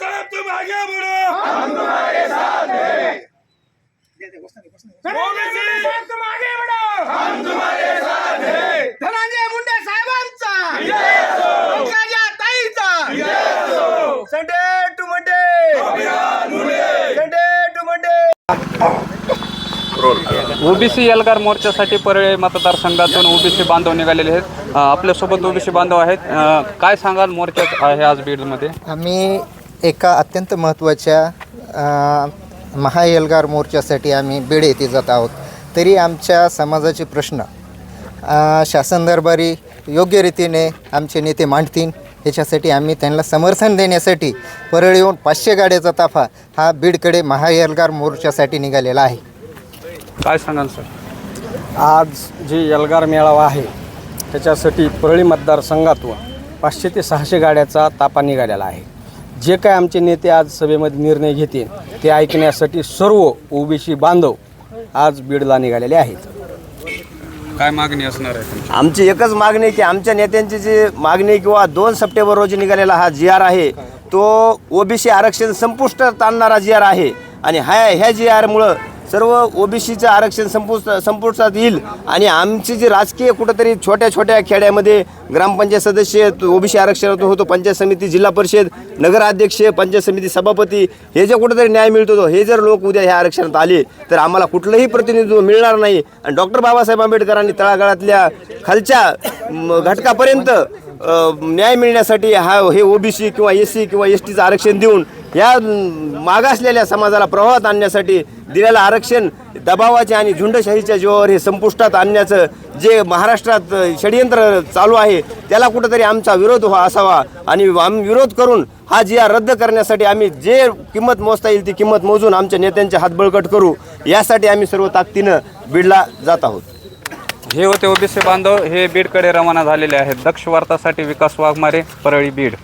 साहब तुम आगे बढ़ो हम तुम्हारे साथ हैं साहब तुम आगे बढ़ो हम तुम्हारे साथ हैं धनंजय मुंडे साहेबांचा. Pankaja ताईचा. Sunday to Monday. Munde Sunday to Monday. OBC Elgar मोर्चासाठी पर्याय मतदारसंघातून ओबीसी बांधव निघालेले आहेत. आपल्यासोबत ओबीसी बांधव आहेत. काय सांगाल मोर्चा आहे आज बीडमध्ये? आम्ही एका अत्यंत महत्त्वाच्या महाएल्गार मोर्चासाठी आम्ही बीड येथे जात आहोत. तरी आमच्या समाजाचे प्रश्न शासन दरबारी योग्य रीतीने आमचे नेते मांडतील याच्यासाठी आम्ही त्यांना समर्थन देण्यासाठी परळ येऊन पाचशे गाड्याचा ताफा हा बीडकडे महाएल्गार मोर्चासाठी निघालेला आहे. काय सांगाल सर? आज जे एल्गार मेळावा आहे त्याच्यासाठी परळी मतदारसंघातून पाचशे ते सहाशे गाड्याचा तापा निघालेला आहे. जे काय आमचे नेते आज सभेमध्ये निर्णय घेतील ते ऐकण्यासाठी सर्व ओबीसी बांधव आज बीडला निघालेले आहेत. काय मागणी असणार आहे तुमची? आमची एकच मागणी आहे की आमच्या नेत्यांची जी मागणी किंवा दोन सप्टेंबर रोजी निघालेला हा जी आर आहे तो ओबीसी आरक्षण संपुष्टात आणणारा जी आर आहे. आणि ह्या ह्या जी आरमुळं सर्व ओबीसीचं आरक्षण संपुष्ट संपुष्टात येईल आणि आमची जी राजकीय कुठंतरी छोट्या छोट्या खेड्यामध्ये ग्रामपंचायत सदस्य ओबीसी आरक्षणातून होतो पंचायत समिती जिल्हा परिषद नगराध्यक्ष पंचायत समिती सभापती हे जे कुठंतरी न्याय मिळतो हे जर लोक उद्या ह्या आरक्षणात आले तर आम्हाला कुठलंही प्रतिनिधित्व मिळणार नाही. आणि डॉक्टर बाबासाहेब आंबेडकरांनी तळागाळातल्या खालच्या घटकापर्यंत न्याय मिळण्यासाठी हा हे ओबीसी किंवा एस सी किंवा एस टीचं आरक्षण देऊन या मागासलेल्या समाजाला प्रवाहात आणण्यासाठी दिलेलं आरक्षण दबावाच्या आणि झुंडशाहीच्या जीवावर हे संपुष्टात आणण्याचं जे महाराष्ट्रात षडयंत्र चालू आहे त्याला कुठंतरी आमचा विरोध व्हा असावा. आणि आम्ही विरोध करून हा जी आर रद्द करण्यासाठी आम्ही जे किंमत मोजता येईल ती किंमत मोजून आमच्या नेत्यांचे हात बळकट करू. यासाठी आम्ही सर्व ताकदीनं बीडला जात आहोत. हे होते ओबीसी बांधव हे बीडकडे रवाना झालेले आहेत. दक्ष वार्तासाठी विकास वाघमारे परळी बीड.